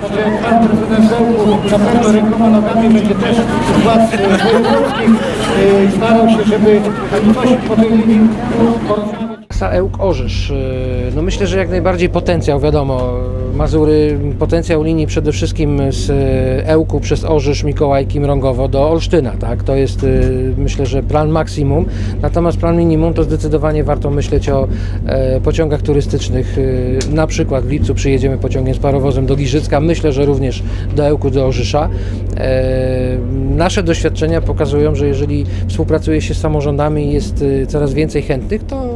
Także pan prezydent Zełku na pewno rękoma nogami będzie też władz e, wojewódzkich e, starał się, żeby ktoś po tej linii porozmawiać. Ełk Orzysz. Yy, No myślę, że jak najbardziej potencjał, wiadomo. Mazury, potencjał linii przede wszystkim z yy, Ełku przez Orzysz, Mikołajki, Mrągowo do Olsztyna, tak? To jest yy, myślę, że plan maksimum. Natomiast plan minimum to zdecydowanie warto myśleć o e, pociągach turystycznych. Na przykład w lipcu przyjedziemy pociągiem z parowozem do Giżycka, myślę, że również do Ełku, do Orzysza. E, Nasze doświadczenia pokazują, że jeżeli współpracuje się z samorządami i jest coraz więcej chętnych, to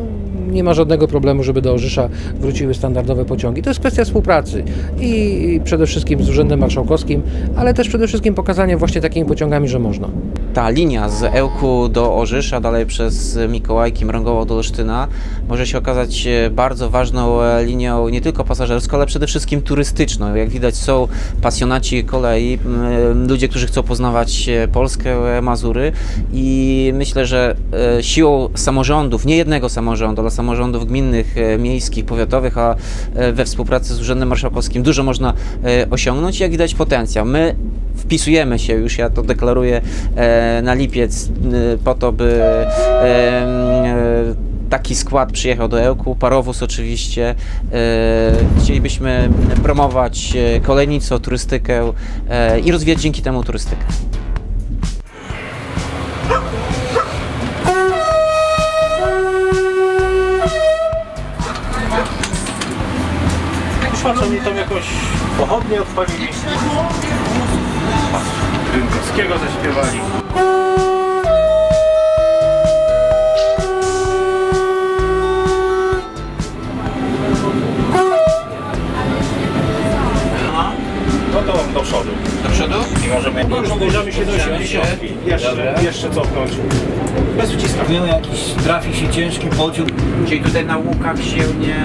nie ma żadnego problemu, żeby do Orzysza wróciły standardowe pociągi. To jest kwestia współpracy i przede wszystkim z Urzędem Marszałkowskim, ale też przede wszystkim pokazania właśnie takimi pociągami, że można. Ta linia z Ełku do Orzysza, dalej przez Mikołajki, Mrągowo do Olsztyna może się okazać e, bardzo ważną e, linią nie tylko pasażerską, ale przede wszystkim turystyczną. Jak widać są pasjonaci kolei, m, ludzie, którzy chcą poznawać e, Polskę, e, Mazury i myślę, że e, siłą samorządów, nie jednego samorządu, ale samorządów gminnych, e, miejskich, powiatowych, a e, we współpracy z Urzędem Marszałkowskim dużo można e, osiągnąć. Jak widać potencjał. My wpisujemy się już, ja to deklaruję e, na lipiec e, po to, by e, taki skład przyjechał do Ełku, parowóz oczywiście. Chcielibyśmy promować kolejnictwo, turystykę i rozwijać dzięki temu turystykę. Patrz, oni tam jakąś pochodnię odpalili. Rynkowskiego zaśpiewali. No to do przodu. Do przodu? I możemy, możemy się do 70. Jeszcze, jeszcze cofnąć. Bez wciskania. Był jakiś, trafi się ciężki pociąg, Czyli tutaj na łukach się nie...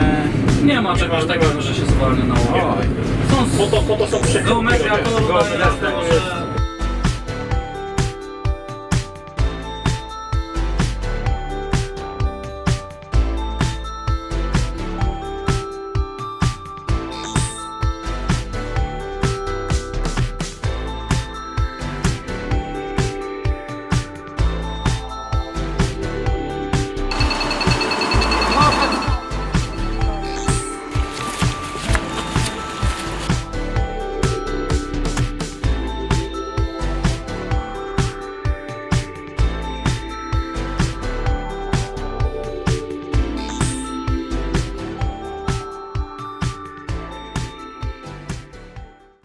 Nie ma czegoś takiego, że się zwalnia na łowie. Są Po to, po to są geometria jasne, może